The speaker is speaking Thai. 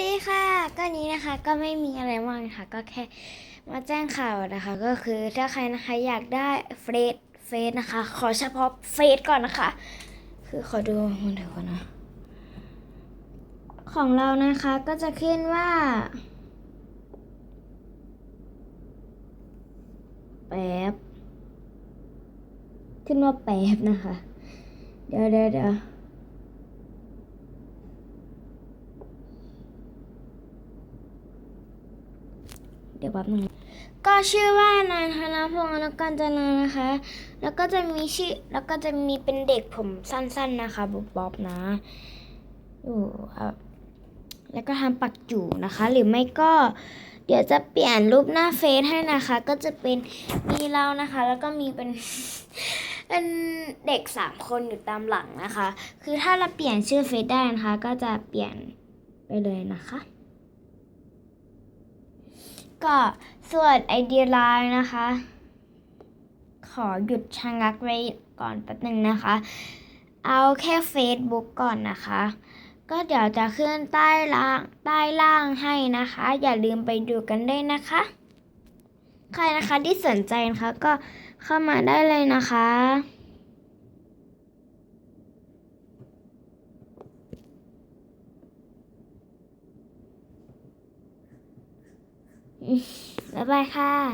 ดีค่ะ ก็นี้นะคะก็ไม่มีอะไรมากนะคะก็แค่มาแจ้งข่าวนะคะ ก็คือถ้าใครนะคะอยากได้เฟซเฟซนะคะ ขอเฉพาะเฟซก่อนนะคะ คือขอดูมันเดี๋ยวก่อนนะ ของเรานะคะก็จะขึ้นว่าแป๊บขึ้นว่าแป๊บนะคะ เดี๋ยวเดี๋ยวเดี๋ยว เดี๋ยวแป๊บนึงก็ชื่อว่านายธนพงศ์อนกันจนานะคะ แล้วก็จะมีชื่อแล้วก็จะมีเป็นเด็กผมสั้นๆนะคะบ๊อบบ๊อบนะอยู่ครับแล้วก็ทำปักจู่นะคะ หรือไม่ก็เดี๋ยวจะเปลี่ยนรูปหน้าเฟซให้นะคะ ก็จะเป็นมีเรานะคะ แล้วก็มีเป็นเป็นเด็กสามคนอยู่ตามหลังนะคะ คือถ้าเราเปลี่ยนชื่อเฟซได้นะคะ ก็จะเปลี่ยนไปเลยนะคะ ก็ส่วนไอเดียไลน์นะคะ ขอหยุดชะงักไว้ก่อนแป๊บนึงนะคะ เอาแค่ Facebook ก่อนนะคะ ก็เดี๋ยวจะขึ้นใต้ล่างใต้ล่างให้นะคะ อย่าลืมไปดูกันด้วยนะคะ ใครนะคะที่สนใจนะคะก็เข้ามาได้เลยนะคะ บ๊ายบายค่ะ